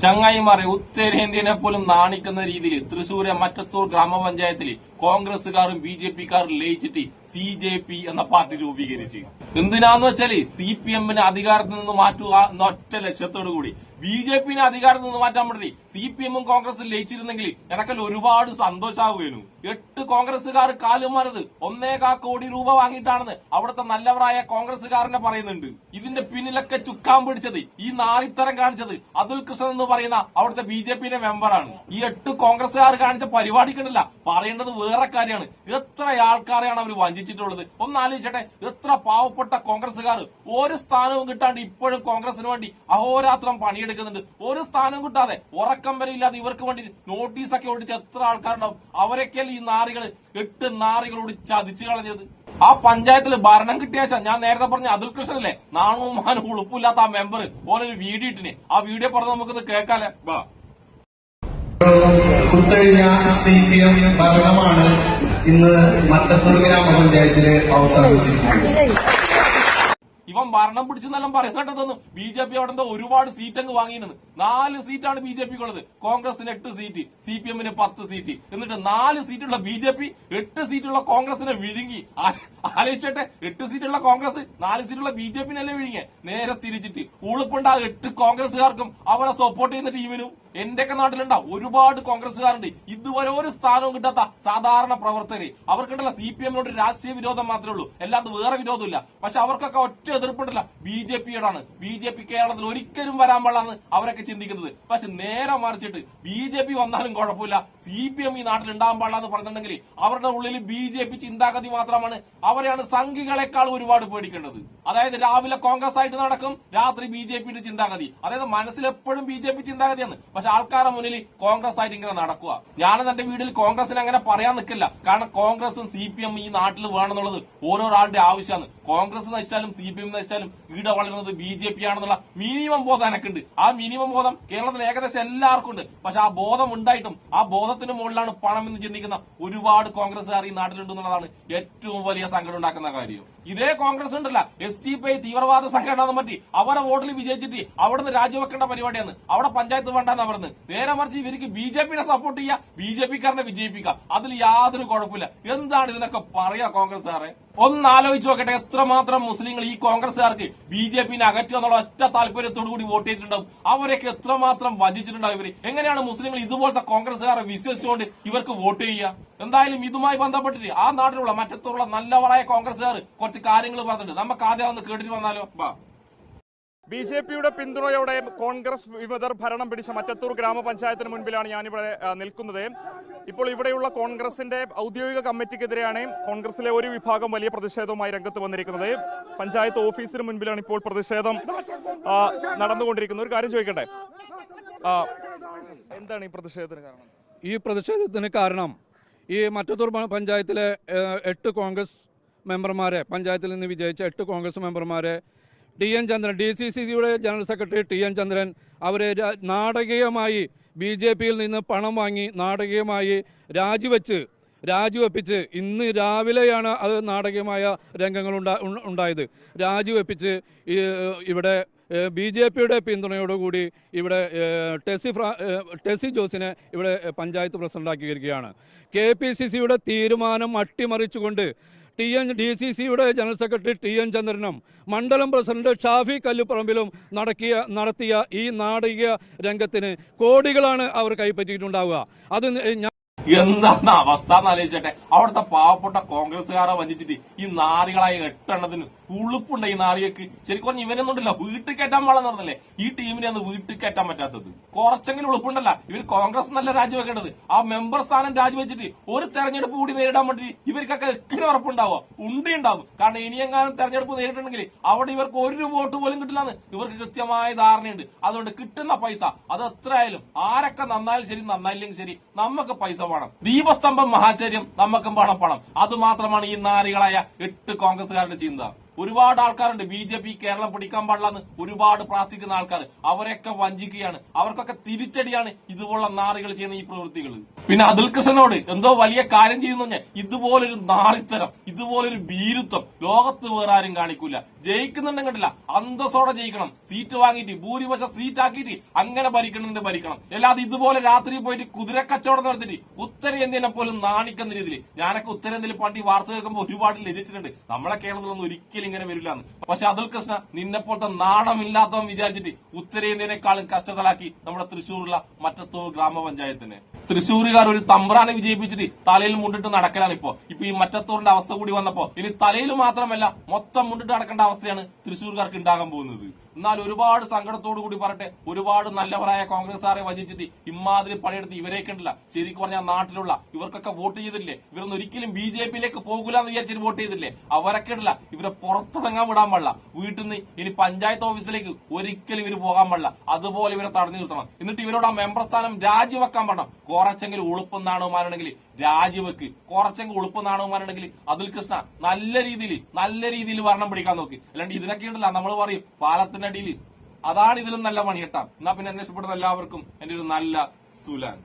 ചങ്ങായിമാരെ ഉത്തരേന്ത്യനെ പോലും നാണിക്കുന്ന രീതിയിൽ തൃശൂരെ മറ്റത്തൂർ ഗ്രാമപഞ്ചായത്തിൽ കോൺഗ്രസുകാരും ബി ജെ പിക്കാരും ലയിച്ചിട്ട് സി ജെ പി എന്ന പാർട്ടി രൂപീകരിച്ച്. എന്തിനാന്ന് വെച്ചാൽ സി പി എമ്മിനെ അധികാരത്തിൽ നിന്ന് മാറ്റുക എന്ന ഒറ്റ ലക്ഷ്യത്തോടു കൂടി. ബി ജെ പിന്നെ അധികാരത്തിൽ നിന്ന് മാറ്റാൻ വേണ്ടി സി പി എമ്മും കോൺഗ്രസും ലയിച്ചിരുന്നെങ്കിൽ എനക്കല്ല ഒരുപാട് സന്തോഷാവുകയായിരുന്നു എട്ട് കോൺഗ്രസുകാർ കാലുമാരത് ഒന്നേകാ കോടി രൂപ വാങ്ങിയിട്ടാണെന്ന് അവിടുത്തെ നല്ലവരായ കോൺഗ്രസുകാരനെ പറയുന്നുണ്ട്. ഇതിന്റെ പിന്നിലൊക്കെ ചുക്കാൻ പിടിച്ചത് ഈ നാളിത്തരം കാണിച്ചത് അതുൽ കൃഷ്ണൻ എന്ന് പറയുന്ന അവിടുത്തെ ബി ജെ പിന്റെ മെമ്പറാണ് ഈ എട്ട് കോൺഗ്രസുകാർ കാണിച്ച പരിപാടിക്കണ്ടല്ല പറയേണ്ടത് വേറെ കാര്യമാണ്. എത്ര ആൾക്കാരെയാണ് അവർ വഞ്ചിച്ചിട്ടുള്ളത്? ഒന്ന് ആലോചിച്ചട്ടെ. എത്ര പാവപ്പെട്ട കോൺഗ്രസുകാർ ഒരു സ്ഥാനവും കിട്ടാണ്ട് ഇപ്പോഴും കോൺഗ്രസിന് വേണ്ടി അഹോരാത്രം പണിയെടുക്കുന്നുണ്ട്. ഒരു സ്ഥാനവും കിട്ടാതെ ഉറക്കം വരെ ഇല്ലാതെ ഇവർക്ക് വേണ്ടി നോട്ടീസൊക്കെ ഓടിച്ച് എത്ര ആൾക്കാരുണ്ടാവും? അവരൊക്കെ ഈ നാറികൾ എട്ട് നാറികളോട് ചതിച്ചു കളഞ്ഞത്. ആ പഞ്ചായത്തിൽ ഭരണം കിട്ടിയ ശേഷം ഞാൻ നേരത്തെ പറഞ്ഞ അതുൽ കൃഷ്ണൻ അല്ലേ നാണവും മാനവും ഉളുപ്പില്ലാത്ത ആ മെമ്പർ ഓനൊരു വീഡിയോ ഇട്ടിന്. ആ വീഡിയോ പറഞ്ഞ് നമുക്കിത് കേൾക്കാല്ലേ കുത്തഴിഞ്ഞ സി പി എം ഭരണമാണ് ഇന്ന് മട്ടത്തൂർ ഗ്രാമപഞ്ചായത്തിൽ അവസാനിച്ചിരിക്കുന്നത്. ഭരണം പിടിച്ചെന്നെല്ലാം പറയുന്നുണ്ടെന്നും ബി ജെ പി അവിടെ ഒരുപാട് സീറ്റ് അങ്ങ് വാങ്ങിയിട്ടുണ്ട്. നാല് സീറ്റാണ് ബി ജെ പിക്ക് ഉള്ളത് കോൺഗ്രസിന് എട്ട് സീറ്റ് സി പി എമ്മിന് പത്ത് സീറ്റ് എന്നിട്ട് നാല് സീറ്റുള്ള ബി ജെ പി എട്ട് സീറ്റുള്ള കോൺഗ്രസിനെ വിഴുങ്ങി. ആലോചിച്ചട്ടെ എട്ട് സീറ്റുള്ള കോൺഗ്രസ് നാല് സീറ്റുള്ള ബി ജെ പിന്നല്ലേ വിഴുങ്ങിയ? നേരെ തിരിച്ചിട്ട് ഉളുപ്പുണ്ട് ആ എട്ട് കോൺഗ്രസുകാർക്കും അവരെ സപ്പോർട്ട് ചെയ്യുന്ന ടീമിനും. എന്റെയൊക്കെ നാട്ടിലുണ്ടാ ഒരുപാട് കോൺഗ്രസുകാരുണ്ട് ഇതുവരെ ഒരു സ്ഥാനവും കിട്ടാത്ത സാധാരണ പ്രവർത്തകര്. അവർക്കുണ്ടല്ല സി പി എമ്മിനോട് രാഷ്ട്രീയ വിരോധം മാത്രമേ ഉള്ളൂ. അല്ലാതെ വേറെ വിരോധമില്ല. പക്ഷെ അവർക്കൊക്കെ ഒറ്റ എതിർപ്പുണ്ടല്ല ബി ജെ പിയോടാണ് ബി ജെ പി കേരളത്തിൽ ഒരിക്കലും വരാൻ പാടാണ് അവരൊക്കെ ചിന്തിക്കുന്നത്. പക്ഷെ നേരെ മറിച്ചിട്ട് ബി ജെ പി വന്നാലും കുഴപ്പമില്ല. സി പി എം ഈ നാട്ടിൽ ഉണ്ടാകാൻ പാടില്ല എന്ന് പറഞ്ഞിട്ടുണ്ടെങ്കിൽ അവരുടെ ഉള്ളിൽ ബി ജെ പി ചിന്താഗതി മാത്രമാണ്. അവരെയാണ് സംഘികളെക്കാൾ ഒരുപാട് പേടിക്കേണ്ടത്. അതായത് രാവിലെ കോൺഗ്രസ് ആയിട്ട് നടക്കും രാത്രി ബി ജെ പിയുടെ ചിന്താഗതി. അതായത് മനസ്സിലെപ്പോഴും ബി ജെ പി ചിന്താഗതിയാണ്. പക്ഷെ ആൾക്കാരുടെ മുന്നിൽ കോൺഗ്രസ് ആയിട്ട് ഇങ്ങനെ നടക്കുക. ഞാനും എന്റെ വീട്ടിൽ കോൺഗ്രസിനെ അങ്ങനെ പറയാൻ നിൽക്കില്ല. കാരണം കോൺഗ്രസും സി പി എം ഈ നാട്ടിൽ വേണമെന്നുള്ളത് ഓരോരാളുടെ ആവശ്യമാണ്. കോൺഗ്രസ് നശിച്ചാലും സി പി എം നശിച്ചാലും ഈട വളരുന്നത് ബി ജെ പി ആണെന്നുള്ള മിനിമം ബോധം എനക്കുണ്ട്. ആ മിനിമം ബോധം കേരളത്തിൽ ഏകദേശം എല്ലാവർക്കും ഉണ്ട് പക്ഷെ ആ ബോധം ഉണ്ടായിട്ടും ആ ബോധത്തിന് മുകളിലാണ് പണം എന്ന് ചിന്തിക്കുന്ന ഒരുപാട് കോൺഗ്രസ്സുകാർ ഈ നാട്ടിലുണ്ട് എന്നുള്ളതാണ് ഏറ്റവും വലിയ സങ്കടം ഉണ്ടാക്കുന്ന കാര്യം. ഇതേ കോൺഗ്രസ് ഉണ്ടല്ല. എസ് ടി പി തീവ്രവാദ സംഘടന പറ്റി അവരെ വോട്ടിൽ വിജയിച്ചിട്ട് അവിടുന്ന് രാജിവെക്കേണ്ട പരിപാടിയാണ്. അവിടെ പഞ്ചായത്ത് വേണ്ടെന്ന് പറഞ്ഞ്. നേരെ മറിച്ച് ഇവർക്ക് ബി ജെ പിനെ സപ്പോർട്ട് ചെയ്യുക ബി ജെ പിക്കാരനെ വിജയിപ്പിക്കുക അതിൽ യാതൊരു കുഴപ്പമില്ല. എന്താണ് ഇതിനൊക്കെ പറയാ കോൺഗ്രസ് കോൺഗ്രസ്സുകാരെ? ഒന്ന് ആലോചിച്ച് നോക്കട്ടെ എത്രമാത്രം മുസ്ലിങ്ങൾ ഈ കോൺഗ്രസ്സുകാർക്ക് ബി ജെ പിനെ അകറ്റുക എന്നുള്ള ഒറ്റ താല്പര്യത്തോടു കൂടി വോട്ട് ചെയ്തിട്ടുണ്ടാവും. അവരൊക്കെ എത്രമാത്രം വഞ്ചിച്ചിട്ടുണ്ടാവും ഇവർ? എങ്ങനെയാണ് മുസ്ലിങ്ങൾ ഇതുപോലത്തെ കോൺഗ്രസ്സുകാരെ വിശ്വസിച്ചുകൊണ്ട് ഇവർക്ക് വോട്ട് ചെയ്യുക? എന്തായാലും ഇതുമായി ബന്ധപ്പെട്ടിട്ട് ആ നാട്ടിലുള്ള മറ്റത്തുള്ള നല്ലവരായ കോൺഗ്രസ്സുകാർ കുറച്ച് കാര്യങ്ങൾ പറഞ്ഞിട്ടുണ്ട്. നമുക്ക് ആദ്യം ഒന്ന് കേട്ടിട്ട് വന്നാലോ? ബാ ബി ജെ പിയുടെ പിന്തുണയോടെ കോൺഗ്രസ് വിമതർ ഭരണം പിടിച്ച മറ്റത്തൂർ ഗ്രാമപഞ്ചായത്തിന് മുൻപിലാണ് ഞാനിവിടെ നിൽക്കുന്നത്. ഇപ്പോൾ ഇവിടെയുള്ള കോൺഗ്രസിന്റെ ഔദ്യോഗിക കമ്മിറ്റിക്കെതിരെയാണ് കോൺഗ്രസിലെ ഒരു വിഭാഗം വലിയ പ്രതിഷേധവുമായി രംഗത്ത് വന്നിരിക്കുന്നത്. പഞ്ചായത്ത് ഓഫീസിന് മുൻപിലാണ് ഇപ്പോൾ പ്രതിഷേധം നടന്നുകൊണ്ടിരിക്കുന്നത്. ഒരു കാര്യം ചോദിക്കട്ടെ? എന്താണ് ഈ പ്രതിഷേധത്തിന് കാരണം? ഈ പ്രതിഷേധത്തിന് കാരണം ഈ മറ്റത്തൂർ പഞ്ചായത്തിലെ എട്ട് കോൺഗ്രസ് മെമ്പർമാരെ പഞ്ചായത്തിൽ നിന്ന് വിജയിച്ച എട്ട് Congress മെമ്പർമാരെ T N Chandran D C C സിയുടെ general secretary T N Chandran അവരെ നാടകീയമായി ബി ജെ പിയിൽ നിന്ന് പണം വാങ്ങി നാടകീയമായി രാജിവെച്ച് രാജിവെപ്പിച്ച് ഇന്ന് രാവിലെയാണ് അത് നാടകീയമായ രംഗങ്ങൾ ഉണ്ടാ- ഉണ്ടായത്. രാജിവെപ്പിച്ച് ഇവിടെ ബി ജെ പിയുടെ പിന്തുണയോടുകൂടി ഇവിടെ ടെസി ഫ്രാ ടെസി ജോസിനെ ഇവിടെ പഞ്ചായത്ത് പ്രസിഡന്റാക്കിയിരിക്കുകയാണ് കെ പി സി സിയുടെ തീരുമാനം അട്ടിമറിച്ചുകൊണ്ട് ടി എൻ ഡി സി സിയുടെ ജനറൽ സെക്രട്ടറി ടി എൻ ചന്ദ്രനും മണ്ഡലം പ്രസിഡന്റ് ഷാഫി കല്ലുപറമ്പിലും നടക്കിയ നടത്തിയ ഈ നാടകീയ രംഗത്തിന് കോടികളാണ് അവർ കൈപ്പറ്റിയിട്ടുണ്ടാവുക. അത് എന്താണ് അവസ്ഥ എന്ന് ആലോചിച്ചട്ടെ. അവിടുത്തെ പാവപ്പെട്ട കോൺഗ്രസ്സുകാരെ വഞ്ചിച്ചിട്ട് ഈ നാറികളായ എട്ടെണ്ണത്തിന് ഉളുപ്പുണ്ട് ഈ നാറിയക്ക് ശരിക്കും പറഞ്ഞ ഇവരൊന്നും ഉണ്ടല്ല. വീട്ടിൽ കയറ്റാൻ പാടെന്ന് ഈ ടീമിനെ ഒന്ന് വീട്ടിൽ കയറ്റാൻ പറ്റാത്തത്. കുറച്ചെങ്കിലും ഉളുപ്പുണ്ടല്ല. ഇവർ കോൺഗ്രസ് നല്ല രാജിവെക്കേണ്ടത്. ആ മെമ്പർ സ്ഥാനം രാജിവെച്ചിട്ട് ഒരു തെരഞ്ഞെടുപ്പ് കൂടി നേരിടാൻ വേണ്ടി ഇവർക്കൊക്കെ എക്കിന് ഉറപ്പുണ്ടാവോ ഉണ്ടി ഉണ്ടാവും കാരണം ഇനിയെങ്ങാനും തെരഞ്ഞെടുപ്പ് നേരിട്ടുണ്ടെങ്കിൽ അവിടെ ഇവർക്ക് ഒരു വോട്ട് പോലും കിട്ടില്ലെന്ന് ഇവർക്ക് കൃത്യമായ ധാരണയുണ്ട്. അതുകൊണ്ട് കിട്ടുന്ന പൈസ അത് എത്രയായാലും ആരൊക്കെ നന്നായാലും ശരി നന്നായില്ലെങ്കിൽ ശരി നമുക്ക് പൈസ വേണം ദീപസ്തംഭം മഹാചര്യം നമുക്കും വേണം പണം. അത് മാത്രമാണ് ഈ നാരികളായ എട്ട് കോൺഗ്രസ്സുകാരുടെ ചിന്ത. ഒരുപാട് ആൾക്കാരുണ്ട്. ബി ജെ പി കേരളം പിടിക്കാൻ പാടില്ലെന്ന് ഒരുപാട് പ്രാർത്ഥിക്കുന്ന ആൾക്കാർ അവരെയൊക്കെ വഞ്ചിക്കുകയാണ്. അവർക്കൊക്കെ തിരിച്ചടിയാണ് ഇതുപോലുള്ള നാറികൾ ചെയ്യുന്ന ഈ പ്രവൃത്തികൾ. പിന്നെ അതുൽ കൃഷ്ണനോട് എന്തോ വലിയ കാര്യം ചെയ്യുന്നു ഇതുപോലൊരു നാളിത്തരം ഇതുപോലൊരു ഭീരുത്വം ലോകത്ത് വേറെ ആരും കാണിക്കൂല. ജയിക്കുന്നുണ്ടെങ്കിൽ കണ്ടില്ല അന്തസ്സോടെ ജയിക്കണം. സീറ്റ് വാങ്ങിയിട്ട് ഭൂരിപക്ഷം സീറ്റ് ആക്കിയിട്ട് അങ്ങനെ ഭരിക്കണമെന്ന് ഭരിക്കണം. അല്ലാതെ ഇതുപോലെ രാത്രി പോയിട്ട് കുതിര കച്ചവടം നടത്തിയിട്ട് ഉത്തരേന്ത്യനെ പോലും നാണിക്കുന്ന രീതിയിൽ. ഞാനൊക്കെ ഉത്തരേന്ത്യയിൽ പണ്ടി വാർത്ത കേൾക്കുമ്പോൾ ഒരുപാട് ലഭിച്ചിട്ടുണ്ട് നമ്മളെ കേരളത്തിലൊന്നും ഒരിക്കലും ഇങ്ങനെ വരില്ല എന്ന് പക്ഷെ അതുൽ കൃഷ്ണ നിന്നെ പോലത്തെ വിചാരിച്ചിട്ട് ഉത്തരേന്ത്യനേക്കാളും കഷ്ടതലാക്കി നമ്മുടെ തൃശ്ശൂരുള്ള മറ്റത്തൂർ ഗ്രാമപഞ്ചായത്തിനെ. തൃശ്ശൂരുകാർ ഒരു തമ്പ്രാനെ വിജയിപ്പിച്ചിട്ട് തലയിൽ മുണ്ടിട്ട് നടക്കലാണ് ഇപ്പോ. ഇപ്പൊ ഈ മറ്റത്തോറിന്റെ അവസ്ഥ കൂടി വന്നപ്പോ ഇനി തലയിൽ മാത്രമല്ല മൊത്തം മുണ്ടിട്ട് നടക്കേണ്ട അവസ്ഥയാണ് തൃശ്ശൂർകാർക്ക് ഉണ്ടാകാൻ പോകുന്നത്. എന്നാൽ ഒരുപാട് സങ്കടത്തോടു കൂടി പറട്ടെ ഒരുപാട് നല്ലവരായ കോൺഗ്രസ്സുകാരെ വചിച്ചിട്ട് ഇമാതിരി പണിയെടുത്ത് ഇവരെ കണ്ടില്ല. ശരിക്കും പറഞ്ഞാൽ നാട്ടിലുള്ള ഇവർക്കൊക്കെ വോട്ട് ചെയ്തില്ലേ? ഇവരൊന്നും ഒരിക്കലും ബി ജെ പിയിലേക്ക് പോകില്ല എന്ന് വിചാരിച്ചിട്ട് വോട്ട് ചെയ്തില്ലേ? അവരൊക്കെ ഇടില്ല ഇവരെ പുറത്തിറങ്ങാൻ വിടാൻ പാടില്ല. വീട്ടിൽ നിന്ന് ഇനി പഞ്ചായത്ത് ഓഫീസിലേക്ക് ഒരിക്കലും ഇവർ പോകാൻ പാടില്ല. അതുപോലെ ഇവരെ തടഞ്ഞു നിർത്തണം. എന്നിട്ട് ഇവരോട് ആ മെമ്പർ സ്ഥാനം രാജിവെക്കാൻ പാടണം കുറച്ചെങ്കിലും ഉളുപ്പം നാണവന്മാരുണ്ടെങ്കിൽ രാജിവെക്ക്. കുറച്ചെങ്കിലും ഉളുപ്പം നാണവന്മാരുണ്ടെങ്കിൽ അതുൽ കൃഷ്ണ നല്ല രീതിയിൽ നല്ല രീതിയിൽ ഭരണം പിടിക്കാൻ നോക്കി. അല്ലാണ്ട് ഇതിനൊക്കെ ഉണ്ടല്ല നമ്മൾ പറയും പാലത്തിനടിയിൽ. അതാണ് ഇതിലും നല്ല പണി കേട്ടാ. എന്നാ പിന്നെ എന്നെ ഇഷ്ടപ്പെടുന്ന എല്ലാവർക്കും എന്റെ ഒരു നല്ല സുലാൻ.